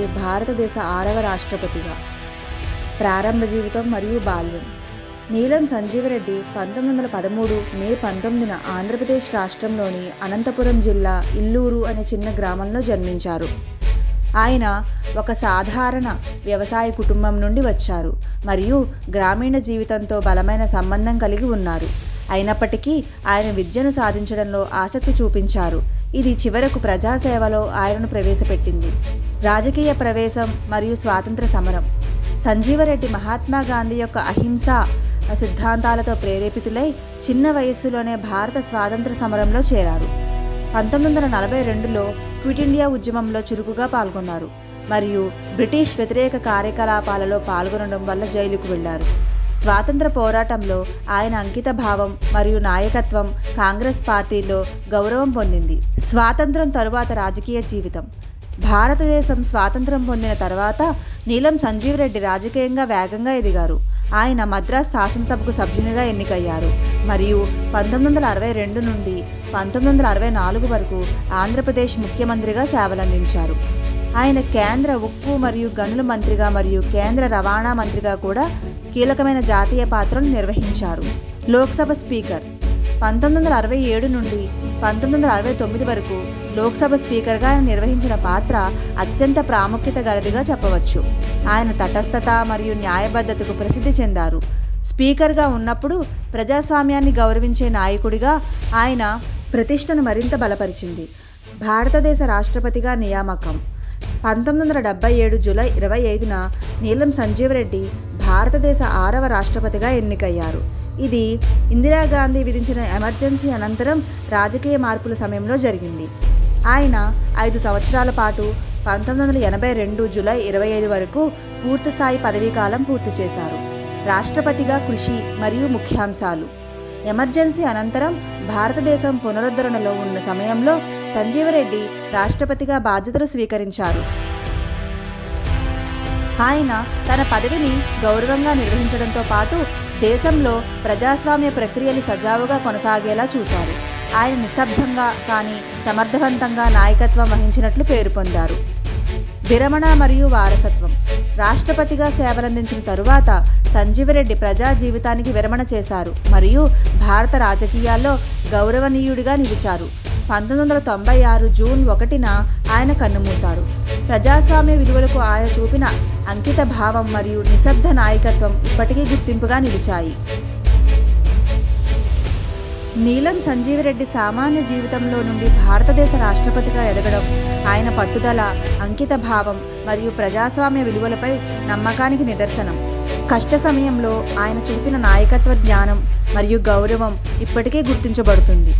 తొలి భారతదేశ ఆరవ రాష్ట్రపతిగా. ప్రారంభ జీవితం మరియు బాల్యం. నీలం సంజీవరెడ్డి పంతొమ్మిది వందల పదమూడు మే పంతొమ్మిదిన ఆంధ్రప్రదేశ్ రాష్ట్రంలోని అనంతపురం జిల్లా ఇల్లూరు అనే చిన్న గ్రామంలో జన్మించారు. ఆయన ఒక సాధారణ వ్యవసాయ కుటుంబం నుండి వచ్చారు మరియు గ్రామీణ జీవితంతో బలమైన సంబంధం కలిగి ఉన్నారు. అయినప్పటికీ ఆయన విద్యను సాధించడంలో ఆసక్తి చూపించారు. ఇది చివరకు ప్రజాసేవలో ఆయనను ప్రవేశపెట్టింది. రాజకీయ ప్రవేశం మరియు స్వాతంత్ర సమరం. సంజీవరెడ్డి మహాత్మా గాంధీ యొక్క అహింస సిద్ధాంతాలతో ప్రేరేపితులై చిన్న వయస్సులోనే భారత స్వాతంత్ర సమరంలో చేరారు. పంతొమ్మిది వందల నలభై రెండులో క్విట్ ఇండియా ఉద్యమంలో చురుకుగా పాల్గొన్నారు. మరియు బ్రిటిష్ వ్యతిరేక కార్యకలాపాలలో పాల్గొనడం వల్ల జైలుకు వెళ్ళారు. స్వాతంత్ర పోరాటంలో ఆయన అంకిత భావం మరియు నాయకత్వం కాంగ్రెస్ పార్టీలో గౌరవం పొందింది. స్వాతంత్రం తరువాత రాజకీయ జీవితం. భారతదేశం స్వాతంత్రం పొందిన తర్వాత నీలం సంజీవరెడ్డి రాజకీయంగా వేగంగా ఎదిగారు. ఆయన మద్రాస్ శాసనసభకు సభ్యునిగా ఎన్నికయ్యారు. మరియు పంతొమ్మిది వందల అరవై రెండు నుండి పంతొమ్మిది వందల అరవై నాలుగు వరకు ఆంధ్రప్రదేశ్ ముఖ్యమంత్రిగా సేవలందించారు. ఆయన కేంద్ర ఉక్కు మరియు గనుల మంత్రిగా మరియు కేంద్ర రవాణా మంత్రిగా కూడా కీలకమైన జాతీయ పాత్రను నిర్వహించారు. లోక్సభ స్పీకర్. పంతొమ్మిది వందల అరవై ఏడు నుండి పంతొమ్మిది వందల అరవై తొమ్మిది వరకు లోక్సభ స్పీకర్గా ఆయన నిర్వహించిన పాత్ర అత్యంత ప్రాముఖ్యత గలదిగా చెప్పవచ్చు. ఆయన తటస్థత మరియు న్యాయబద్ధతకు ప్రసిద్ధి చెందారు. స్పీకర్గా ఉన్నప్పుడు ప్రజాస్వామ్యాన్ని గౌరవించే నాయకుడిగా ఆయన ప్రతిష్టను మరింత బలపరిచింది. భారతదేశ రాష్ట్రపతిగా నియామకం. పంతొమ్మిది వందల డెబ్బై ఏడు జూలై ఇరవై ఐదున నీలం సంజీవరెడ్డి భారతదేశ ఆరవ రాష్ట్రపతిగా ఎన్నికయ్యారు. ఇది ఇందిరాగాంధీ విధించిన ఎమర్జెన్సీ అనంతరం రాజకీయ మార్పుల సమయంలో జరిగింది. ఆయన ఐదు సంవత్సరాల పాటు పంతొమ్మిది వందల ఎనభై రెండు జూలై ఇరవై ఐదు వరకు పూర్తిస్థాయి పదవీకాలం పూర్తి చేశారు. రాష్ట్రపతిగా కృషి మరియు ముఖ్యాంశాలు. ఎమర్జెన్సీ అనంతరం భారతదేశం పునరుద్ధరణలో ఉన్న సమయంలో సంజీవరెడ్డి రాష్ట్రపతిగా బాధ్యతలు స్వీకరించారు. ఆయన తన పదవిని గౌరవంగా నిర్వహించడంతో పాటు దేశంలో ప్రజాస్వామ్య ప్రక్రియలు సజావుగా కొనసాగేలా చూశారు. ఆయన నిశ్శబ్దంగా కానీ సమర్థవంతంగా నాయకత్వం వహించినట్లు పేరు పొందారు. విరమణ మరియు వారసత్వం. రాష్ట్రపతిగా సేవలందించిన తరువాత సంజీవరెడ్డి ప్రజా జీవితానికి విరమణ చేశారు మరియు భారత రాజకీయాల్లో గౌరవనీయుడిగా నిలిచారు. పంతొమ్మిది వందల తొంభై ఆరు జూన్ ఒకటిన ఆయన కన్నుమూశారు. ప్రజాస్వామ్య విలువలకు ఆయన చూపిన అంకిత భావం మరియు నిశ్శబ్ద నాయకత్వం ఇప్పటికీ గుర్తింపుగా నిలిచాయి. నీలం సంజీవరెడ్డి సామాన్య జీవితంలో నుండి భారతదేశ రాష్ట్రపతిగా ఎదగడం ఆయన పట్టుదల అంకిత భావం మరియు ప్రజాస్వామ్య విలువలపై నమ్మకానికి నిదర్శనం. కష్ట సమయంలో ఆయన చూపిన నాయకత్వ జ్ఞానం మరియు గౌరవం ఇప్పటికే గుర్తించబడుతుంది.